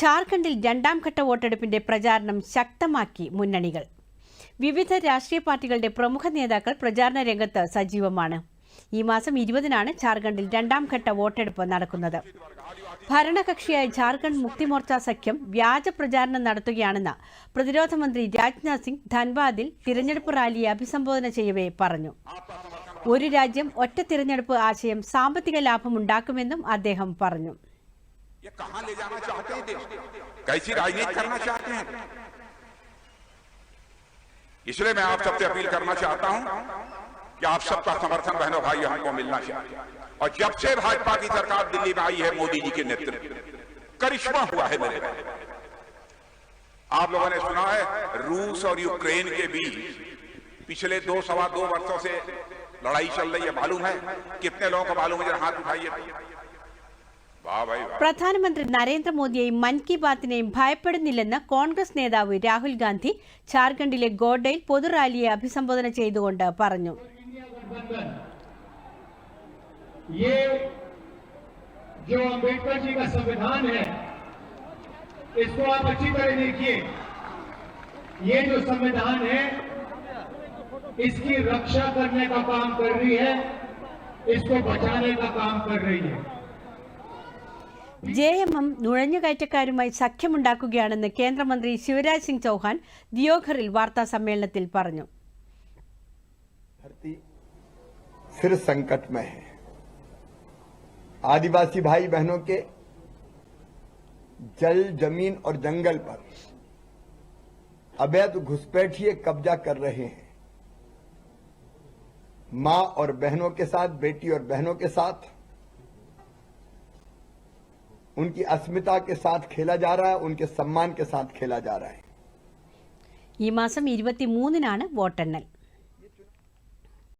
ജാർഖണ്ഡിൽ രണ്ടാം ഘട്ട വോട്ടെടുപ്പിന്റെ പ്രചാരണം ശക്തമാക്കി മുന്നണികൾ വിവിധ രാഷ്ട്രീയ പാർട്ടികളുടെ പ്രമുഖ നേതാക്കൾ പ്രചാരണ രംഗത്ത് സജീവമാണ് ഈ മാസം ഇരുപതിനാണ് ജാർഖണ്ഡിൽ രണ്ടാം ഘട്ട വോട്ടെടുപ്പ് നടക്കുന്നത് ഭരണകക്ഷിയായ ജാർഖണ്ഡ് മുക്തി സഖ്യം വ്യാജ പ്രചാരണം നടത്തുകയാണെന്ന് പ്രതിരോധ മന്ത്രി രാജ്നാഥ് സിംഗ് ധൻബാദിൽ തിരഞ്ഞെടുപ്പ് റാലിയെ അഭിസംബോധന ചെയ്യവേ പറഞ്ഞു ഒരു രാജ്യം ഒറ്റ തിരഞ്ഞെടുപ്പ് ആശയം സാമ്പത്തിക ലാഭമുണ്ടാക്കുമെന്നും അദ്ദേഹം പറഞ്ഞു ये कहां ले जाना चाहते हैं देश कैसी राजनीति करना चाहते हैं इसलिए मैं आप सबसे अपील करना चाहता हूं कि आप सबका समर्थन बहनों भाई हमको मिलना चाहिए और जब से भाजपा की सरकार दिल्ली में आई है मोदी जी के नेतृत्व करिश्मा हुआ है मेरे आप लोगों ने सुना है रूस और यूक्रेन के बीच पिछले दो सवा दो वर्षों से लड़ाई चल रही है मालूम है कितने लोगों को मालूम है जरा हाथ उठाइए प्रधानमंत्री नरेंद्र मोदी मन की बात ने भाय पड़निल्लने कांग्रेस नेता राहुल गांधी झारखंडिले गोडडेल पोदुर रैली अभिसंબોધન చేదుండ పర్ను ఏ జీవ అంబేద్కర్ జీక సభధాన్ హే ఇస్కో ఆప్ అచ్చి తరే దేఖియే ఏ జో సభధాన్ హే ఇస్కి రక్షా కర్నే కాం కర్ రహీ హే ఇస్కో బచానే కాం కర్ రహీ హే जे एम एम नुंकुम सख्यमुकमंत्री शिवराज सिंग चौहान दियोघर वार्ता सू फिर संकट में है आदिवासी भाई बहनों के जल जमीन और जंगल पर अवैध घुसपैठिए कब्जा कर रहे हैं मां और बहनों के साथ बेटी और बहनों के साथ उनकी अस्मिता के साथ खेला जा रहा है उनके सम्मान के साथ खेला जा रहा है ഈ മാസം ഇരുപത്തിമൂന്നിനാണ് വോട്ടെണ്ണൽ